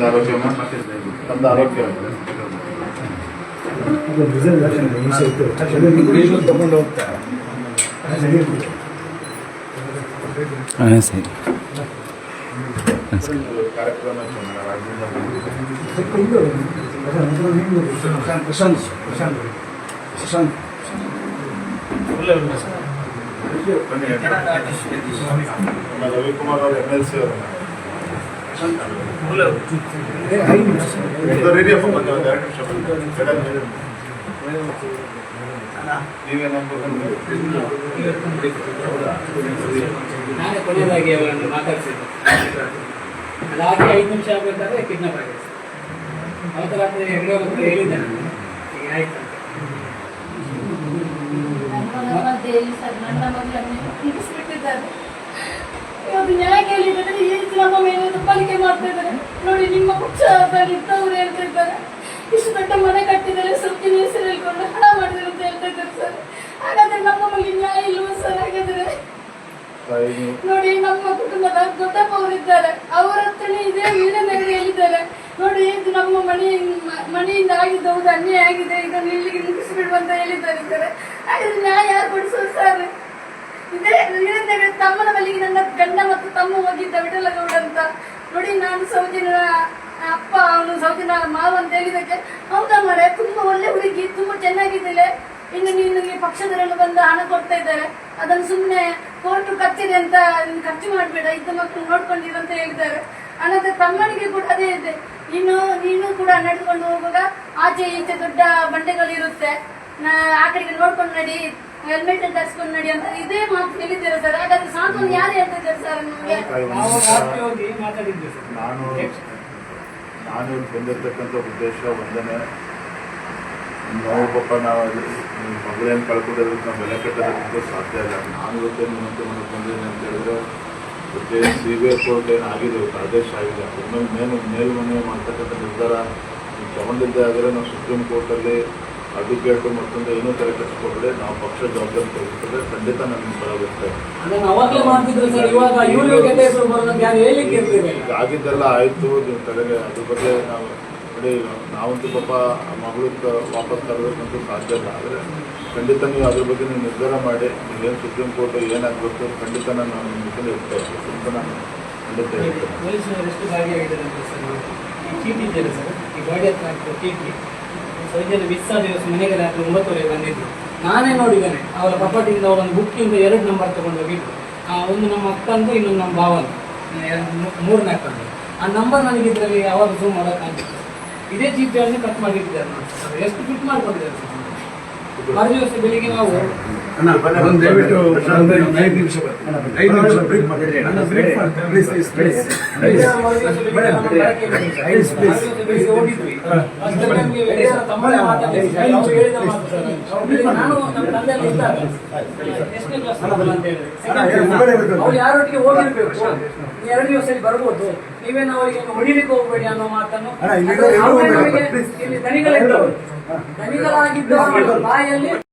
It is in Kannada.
ಆರೋಗ್ಯ ತಮ್ಮದು ಆರೋಗ್ಯ ಅದು ರಿಸರ್ವೇಷನ್ ಹಿಂಸೆ ಇತ್ತು ಅದನ್ನು ಇಂಗ್ಲೀಷಲ್ಲಿ ತಗೊಂಡು ಹೋಗ್ತಾ ಹಾಂ ಸರಿ ಕಾರ್ಯಕ್ರಮ ಇತ್ತು ರಾಜ್ಯದಿಂದ ಪ್ರಶಾಂತ್ ಪ್ರಶಾಂತ್ ಪ್ರಶಾಂತ್ ಪ್ರಶಾಂತ್ ಬನ್ನಿ ನಮ್ಮ ರವಿಕುಮಾರ್ ಅವರು ಎಮ್ ಎಲ್ ಸಿ ಅವರು ನಾನೇ ಕೊನೆಯದಾಗಿ ಅವರನ್ನು ಮಾತಾಡಿಸಿದ್ದು ಅದಾಗಿ ಐದು ನಿಮಿಷ ಆಗಬೇಕಾದ್ರೆ ಕಿಡ್ನಾಪ್ ಆಗಿದೆ ಅವತ್ತು ರಾತ್ರಿ ಹೆಂಗೋ ಹೇಳಿದ್ದೆ ಈಗ ಆಯ್ತು ಅಂತ. ಸರ್ ನನ್ನ ಮಗಳನ್ನು ಇವತ್ತು ನ್ಯಾಯ ಕೇಳಿದ್ರೆ ಈ ನಮ್ಮ ಮೇಲೆ ಪಾಲಿಕೆ ಮಾಡ್ತಾ ಇದ್ದಾರೆ. ನೋಡಿ, ನಿಮ್ಮ ಪಕ್ಷದಲ್ಲಿ ಇದ್ದವರು ಹೇಳ್ತಾ ಇದ್ದಾರೆ. ಇಷ್ಟು ದೊಡ್ಡ ಮನೆ ಕಟ್ಟಿದರೆ ಸ್ವಲ್ಪ ಹೆಸರು ಹೇಳ್ಕೊಂಡು ಹಣ ಮಾಡಿದ್ರು ಅಂತ ಹೇಳ್ತಾ ಇದ್ದಾರೆ ಸರ್. ಹಾಗಾದ್ರೆ ನಮ್ಮ ಬಗ್ಗೆ ನ್ಯಾಯ ಇಲ್ವಾ ಸರ್? ಹಾಗಾದ್ರೆ? ನೋಡಿ, ನಮ್ಮ ಕುಟುಂಬದ ದೊಡ್ಡಪ್ಪ ಅವರಿದ್ದಾರೆ ಅವರ ಹತ್ರನೇ ಇದೇ ವೀರನಗರ ಹೇಳಿದ್ದಾರೆ ನೋಡಿ, ಇದು ನಮ್ಮ ಮನೆ, ಮನೆಯಿಂದ ಆಗಿದ್ದ ಹೌದು, ಅನ್ಯಾಯ ಆಗಿದೆ. ಇದನ್ನು ಇಲ್ಲಿಗೆ ಮುಗಿಸ್ಬಿಡುವಂತ ಹೇಳಿದ್ದಾರೆ ಸರ್. ಹಾಗಾದ್ರೆ ನ್ಯಾಯ ಯಾರು ಕೊಡಿಸೋದು ಸರ್? ಇದೇ ತಮ್ಮನ ಬಳಿಗೆ ನನ್ನ ಗಂಡ ಮತ್ತು ತಮ್ಮ ಹೋಗಿದ್ದ ವಿಠಲಗೌಡ ಅಂತ ನೋಡಿ ನಾನು ಸೌಜಿನ ಅಪ್ಪ, ಅವನು ಸೌಜಿನ ಮಾವ ಅಂತ ಹೇಳಿದಕ್ಕೆ ಹೌದಾ ಮರೆ, ತುಂಬಾ ಒಳ್ಳೆ ಹುಡುಗಿ, ತುಂಬಾ ಚೆನ್ನಾಗಿದ್ದಾಳೆ. ಇನ್ನು ನೀನು ಈ ಪಕ್ಷದವರೆಲ್ಲ ಬಂದು ಹಣ ಕೊಡ್ತಾ ಇದ್ದಾರೆ. ಅದನ್ನು ಸುಮ್ಮನೆ ಕೋರ್ಟು ಕಚ್ಚಿದೆ ಅಂತ ಖರ್ಚು ಮಾಡಬೇಡ, ಇದ್ದ ಮಕ್ಕಳು ನೋಡ್ಕೊಂಡಿರು ಅಂತ ಹೇಳಿದ್ದಾರೆ. ಅನಂತರ ತಮ್ಮನಿಗೆ ಕೂಡ ಅದೇ ಇದೆ. ಇನ್ನು ನೀನು ಕೂಡ ನಡೆದುಕೊಂಡು ಹೋಗುವಾಗ, ಆಚೆ ಈಚೆ ದೊಡ್ಡ ಬಂಡೆಗಳು ಇರುತ್ತೆ ಆ ಕಡೆಗೆ ನೋಡ್ಕೊಂಡು ನಡಿ. ಹೆಲ್ಮೆಟ್ ಧರಿಸ್ಕೊಂಡು ನಡಿ ಅಂತ ಇದೇ ಮಾತು ಹೇಳಿದ್ದೀರ ಸರ್. ಹಾಗಾದ್ರೆ ಸಾಂತ್ವನ ಯಾರು ಹೇಳ್ತಿದ್ದಾರೆ ಸರ್ ನಮಗೆ? ನಾವು ರಾತ್ರಿ ಹೋಗಿ ಮಾತಾಡಿದ್ವಿ ಸರ್. ನಾನು ನಾನು ಬಂದಿರ್ತಕ್ಕಂಥ ಉದ್ದೇಶ ಒಂದನೇ ನಾವು ಪಾಪ ನಾವು ಮಗಳೇನು ಕಳ್ಕೊಂಡಿರೋದಕ್ಕೆ ನಾವು ಬೆಲೆ ಕಟ್ಟೋದಕ್ಕೆ ಸಾಧ್ಯ ಇಲ್ಲ. ನಾನು ಇವತ್ತೇ ನಿಮ್ಮಂತೆ ಮಾಡಕ್ಕೆ ಬಂದಿದ್ದೀನಿ ಅಂತ ಹೇಳಿದ್ರೆ ಮತ್ತೆ ಸಿ ಬಿ ಐ ಕೋರ್ಟ್ ಏನು ಆಗಿದೆ ಇವತ್ತು ಆದೇಶ ಆಗಿದೆ. ಒಮ್ಮೆ ಮೇಲು ಮೇಲ್ಮನೆ ಮಾಡ್ತಕ್ಕಂಥ ನಿರ್ಧಾರ ನೀವು ತಗೊಂಡಿದ್ದೇ ಆದರೆ ನಾವು ಸುಪ್ರೀಂ ಕೋರ್ಟಲ್ಲಿ ಅಡ್ವೊಕೇಟ್ ಮತ್ತೊಂದು ಏನೂ ತಲೆ ಕಟ್ಟಿಸ್ಕೊಂಡ್ರೆ ನಾವು ಪಕ್ಷ ಜವಾಬ್ದಾರಿ ತೆಗೆದುಕೊಂಡ್ರೆ ಖಂಡಿತ ನಮ್ಗೆ ಬರಬೇಕು ಆಗಿದ್ದೆಲ್ಲ ಆಯಿತು ನೀವು ತಲೆಗೆ ಅದ್ರ ಬಗ್ಗೆ ನಾವು ನೋಡಿ ನಾವಂತೂ ಪಾಪ ಮಗಳು ವಾಪಸ್ ತರಬೇಕಂತೂ ಸಾಧ್ಯ ಇಲ್ಲ. ಆದರೆ ಖಂಡಿತ ನೀವು ಅದ್ರ ಬಗ್ಗೆ ನೀವು ನಿರ್ಧಾರ ಮಾಡಿ ನೀವೇನು ಸುಪ್ರೀಂ ಕೋರ್ಟ್ ಏನಾಗಬೇಕು ಖಂಡಿತ ನಾನು ನಿಮ್ಮ ಜೊತೆ ಇರ್ತೇವೆ ಅಂತ ನಾನು ಖಂಡಿತ ಹೇಳ್ತೇನೆ ಪೊಲೀಸರು ಎಷ್ಟು ಭಾಗಿಯಾಗಿದ್ದಾರೆ ಅಂತ ಸರ್ ನಾವು ಈ ಚೀಟಿ ಇದೆಯಲ್ಲ ಸರ್ ಈ ಗಾಡಿ ಹತ್ರ ಹಾಕಿರೋ ಚೀಟಿ ಸೌಜನ್ಯ ಮಿಸ್ ಆದ ದಿವಸ ಮನೆಗೆ ರಾತ್ರಿ ಒಂಬತ್ತುವರೆಗೆ ಬಂದಿದ್ದು ನಾನೇ ನೋಡಿದ್ದೇನೆ, ಅವರ ಕಪಾಟಿಂದ ಅವರೊಂದು ಬುಕ್ಕಿಂದ ಎರಡು ನಂಬರ್ ತಗೊಂಡು ಹೋಗಿದ್ರು ಒಂದು ನಮ್ಮ ಅಕ್ಕಂದು ಇನ್ನೊಂದು ನಮ್ಮ ಭಾವಂದು ಮೂರನೇ ಆ ನಂಬರ್ ನನಗೆ ಇದರಲ್ಲಿ ಯಾವಾಗ ಜೂಮ್ ಮಾಡೋಕ್ಕಾಗಿತ್ತು ಇದೇ ಚೀಟಿಯನ್ನು ಕಟ್ ಮಾಡಿಟ್ಟಿದ್ದಾರೆ. ನಾನು ಎಷ್ಟು ಫಿಟ್ ಮಾಡ್ಕೊಂಡಿದ್ದಾರೆ. ದಿವಸ ಬೆಳಿಗ್ಗೆ ನಾವು ದಯವಿಟ್ಟು ಐದು ನಿಮಿಷ. ಐದು ನಿಮಿಷ ಬ್ರೇಕ್ ದಿವಸ ದಿವಸ ಯಾರೊಟ್ಟಿಗೆ ಹೋಗಿರ್ಬೇಕು? ಎರಡು ದಿವಸದಲ್ಲಿ ಬರ್ಬೋದು. ನೀವೇನು ಅವರಿಗೆ ಹೊಡಿಲಿಕ್ಕೆ ಹೋಗ್ಬೇಡಿ ಅನ್ನೋ ಮಾತನ್ನು. ಇಲ್ಲಿ ದನಿಗಳಿದ್ದವರು ದನಿಗಳಾಗಿದ್ದವರು ಬಾಯಲ್ಲಿ